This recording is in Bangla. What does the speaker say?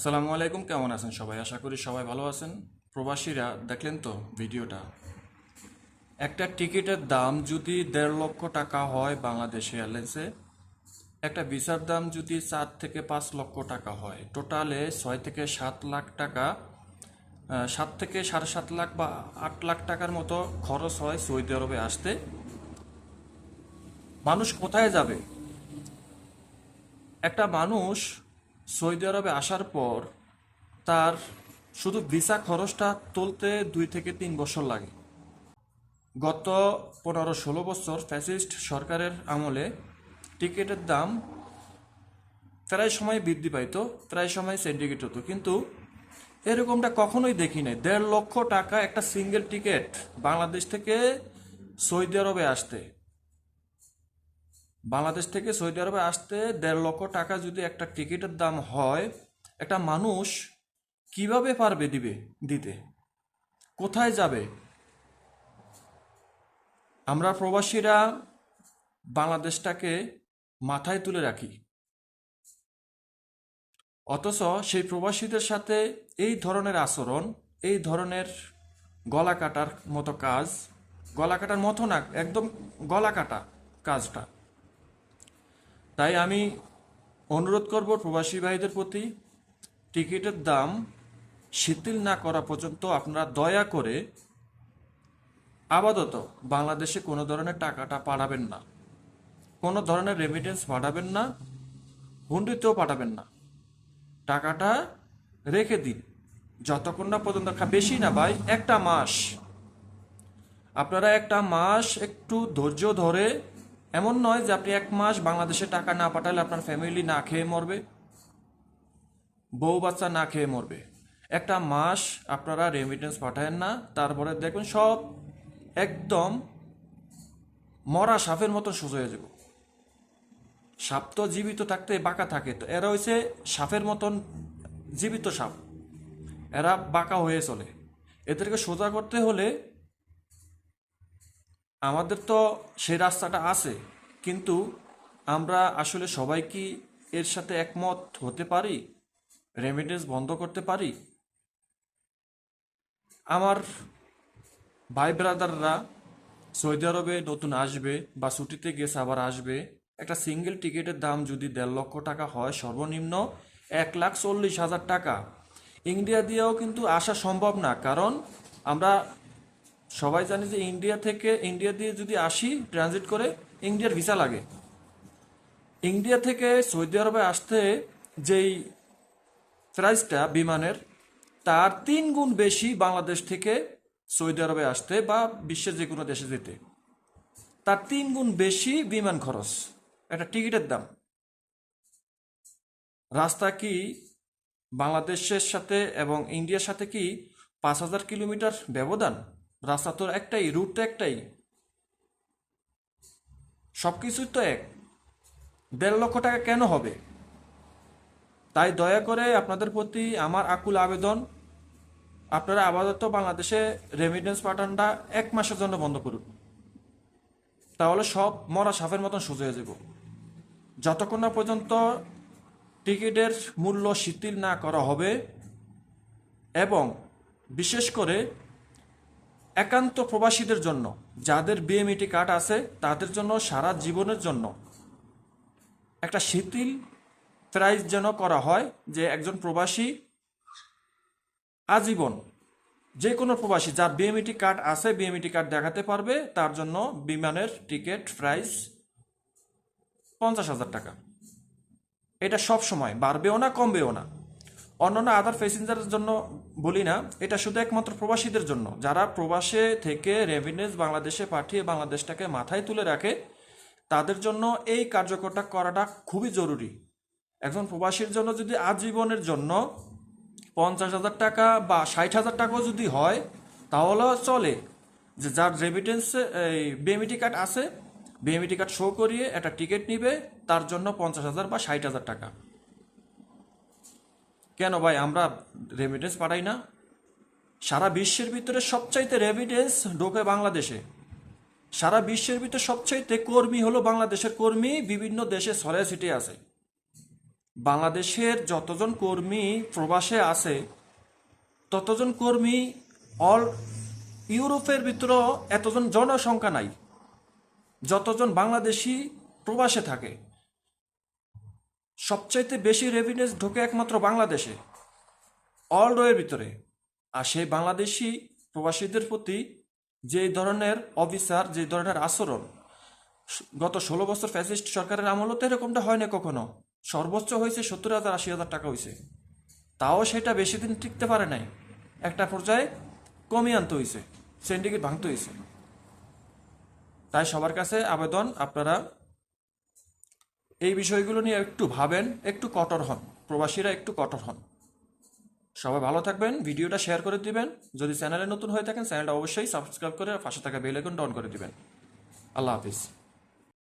আসসালামু আলাইকুম, কেমন আছেন সবাই? আশা করি সবাই ভালো আছেন। প্রবাসীরা, দেখলেন তো ভিডিওটা? একটা টিকিটের দাম যদি দেড় লক্ষ টাকা হয় বাংলাদেশ এয়ারলাইন্সে, একটা ভিসার দাম যদি চার থেকে পাঁচ লক্ষ টাকা হয়, টোটালে ছয় থেকে সাত লাখ টাকা সাত থেকে সাড়ে সাত লাখ বা আট লাখ টাকার মতো খরচ হয় সৌদি আরবে আসতে। মানুষ কোথায় যাবে? একটা মানুষ সৌদি আরবে আসার পর তার শুধু ভিসা খরচটা তুলতে দুই থেকে তিন বছর লাগে। গত পনেরো ষোলো বছর ফ্যাসিস্ট সরকারের আমলে টিকিটের দাম প্রায় সময় বৃদ্ধি পাইতো, প্রায় সময় সিন্ডিকেট হতো। কিন্তু এরকমটা কখনোই দেখি নাই। দেড় লক্ষ টাকা একটা সিঙ্গেল টিকিট বাংলাদেশ থেকে সৌদি আরবে আসতে বাংলাদেশ থেকে সৌদি আরবে আসতে দেড় লক্ষ টাকা যদি একটা টিকিটের দাম হয়, একটা মানুষ কীভাবে পারবে দিবে, দিতে? কোথায় যাবে? আমরা প্রবাসীরা বাংলাদেশটাকে মাথায় তুলে রাখি। অথচ সেই প্রবাসীদের সাথে এই ধরনের আচরণ, এই ধরনের গলা কাটার মতো কাজ গলা কাটার মতো না, একদম গলা কাটা কাজটা তাই আমি অনুরোধ করব প্রবাসী ভাইদের প্রতি টিকিটের দাম শিথিল না করা পর্যন্ত আপনারা দয়া করে আপাতত বাংলাদেশে কোনো ধরনের টাকাটা পাঠাবেন না। কোনো ধরনের রেমিটেন্স পাঠাবেন না, হুন্ডিতেও পাঠাবেন না। টাকাটা রেখে দিন। যতক্ষণ না পর্যন্ত বেশি না ভাই একটা মাস। আপনারা একটা মাস একটু ধৈর্য ধরে এমন নয় যে আপনি এক মাস বাংলাদেশে টাকা না পাঠালে আপনার ফ্যামিলি না খেয়ে মরবে, বউ বাচ্চা না খেয়ে মরবে। একটা মাস আপনারা রেমিটেন্স পাঠায়েন না, তারপরে দেখবেন সব একদম মরা সাপের মতো সোজা হয়ে যাব। সাপ তো জীবিত থাকতে বাঁকা থাকে, তো এরা হয়েছে সাপের মতন জীবিত সাপ। এরা বাঁকা হয়ে চলে। এদেরকে সোজা করতে হলে আমাদের তো সেই রাস্তাটা আছে, কিন্তু আমরা আসলে সবাই কি এর সাথে একমত হতে পারি? রেমিটেন্স বন্ধ করতে পারি? আমার ভাই ব্রাদাররা সৌদি আরবে নতুন আসবে বা ছুটিতে গেছে, আবার আসবে। একটা সিঙ্গেল টিকিটের দাম যদি দেড় লক্ষ টাকা হয়, সর্বনিম্ন এক লাখ চল্লিশ হাজার টাকা। ইন্ডিয়া দিয়েও কিন্তু আসা সম্ভব না, কারণ আমরা সবাই জানি যে ইন্ডিয়া থেকে, ইন্ডিয়া দিয়ে যদি আসি ট্রানজিট করে, ইন্ডিয়ার ভিসা লাগে। ইন্ডিয়া থেকে সৌদি আরবে আসতে যেই প্রাইসটা বিমানের, তার তিন গুণ বেশি বাংলাদেশ থেকে সৌদি আরবে আসতে বা বিশ্বের যে কোনো দেশে যেতে। তার তিন গুণ বেশি বিমান খরচ। একটা টিকিটের দাম। রাস্তা কি বাংলাদেশের সাথে এবং ইন্ডিয়ার সাথে কি পাঁচ হাজার কিলোমিটার ব্যবধান? রাস্তা তো একটাই রুট তো একটাই। সব কিছুই তো এক। দেড় লক্ষ টাকা কেন হবে? তাই দয়া করে আপনাদের প্রতি আমার আকুল আবেদন। আপনারা আপাতত বাংলাদেশে রেমিটেন্স পাঠানটা এক মাসের জন্য বন্ধ করুন। তাহলে সব মরা সাপের মতন সোজা হয়ে যাব। যতক্ষণ না পর্যন্ত টিকিটের মূল্য শিথিল না করা হবে, এবং বিশেষ করে একান্ত প্রবাসীদের জন্য, যাদের বিএমইটি কার্ড আছে, তাদের জন্য, সারা জীবনের জন্য। একটা শিথিল প্রাইজ যেন করা হয় যে একজন প্রবাসী আজীবন যে কোনো প্রবাসী, যার বিএমইটি কার্ড আছে, বিএমইটি কার্ড দেখাতে পারবে, তার জন্য বিমানের টিকিট প্রাইস পঞ্চাশ হাজার টাকা। এটা সব সময় বাড়বেও না, কমবেও না। অন্যান্য আদার প্যাসেঞ্জারের জন্য বলি না, এটা শুধু একমাত্র প্রবাসীদের জন্য। যারা প্রবাসে থেকে রেভিনেন্স বাংলাদেশে পাঠিয়ে বাংলাদেশটাকে মাথায় তুলে রাখে, তাদের জন্য এই কার্যকরটা করাটা খুবই জরুরি। একজন প্রবাসীর জন্য যদি আজীবনের জন্য পঞ্চাশ হাজার টাকা বা ষাট হাজার টাকাও যদি হয়, তাহলেও চলে। যে যার রেমিটেন্স এই বিএমইটি কার্ড আছে বিএমইটি কার্ড শো করিয়ে একটা টিকিট নিবে, তার জন্য পঞ্চাশ হাজার বা ষাট হাজার টাকা। কেন ভাই, আমরা রেমিটেন্স পাঠাই না? সারা বিশ্বের ভিতরে সবচাইতে রেমিটেন্স ঢোকে বাংলাদেশে। সারা বিশ্বের ভিতরে সবচাইতে কর্মী হলো বাংলাদেশের কর্মী, বিভিন্ন দেশে ছড়ায় ছিটে আছে। বাংলাদেশের যতজন কর্মী প্রবাসে আছে, ততজন কর্মী অল ইউরোপের ভিতরেও এতজন জনসংখ্যা নাই, যতজন বাংলাদেশি প্রবাসে থাকে। সবচাইতে বেশি রেভিনেন্স ঢোকে একমাত্র বাংলাদেশে অল রোয়ের ভিতরে। আর সেই বাংলাদেশি প্রবাসীদের প্রতি যে ধরনের অফিসার যে ধরনের আচরণ, গত ষোলো বছর ফ্যাসিস্ট সরকারের আমলও তো এরকমটা হয় না কখনো? সর্বোচ্চ হয়েছে সত্তর হাজার, আশি হাজার টাকা হয়েছে। তাও সেটা বেশি দিন টিকতে পারে নাই। একটা পর্যায়ে কমিয়ে আনতে হয়েছে সিন্ডিকেট ভাঙতে হয়েছে। তাই সবার কাছে আবেদন, আপনারা এই বিষয়গুলো নিয়ে একটু ভাবেন, একটু কঠোর হন। প্রবাসীরা একটু কঠোর হন। সবাই ভালো থাকবেন, ভিডিওটা শেয়ার করে দিবেন। যদি চ্যানেলে নতুন হয়ে থাকেন, চ্যানেলটা অবশ্যই সাবস্ক্রাইব করে পাশে থাকা বেল আইকনটা অন করে দিবেন। আল্লাহ হাফিজ।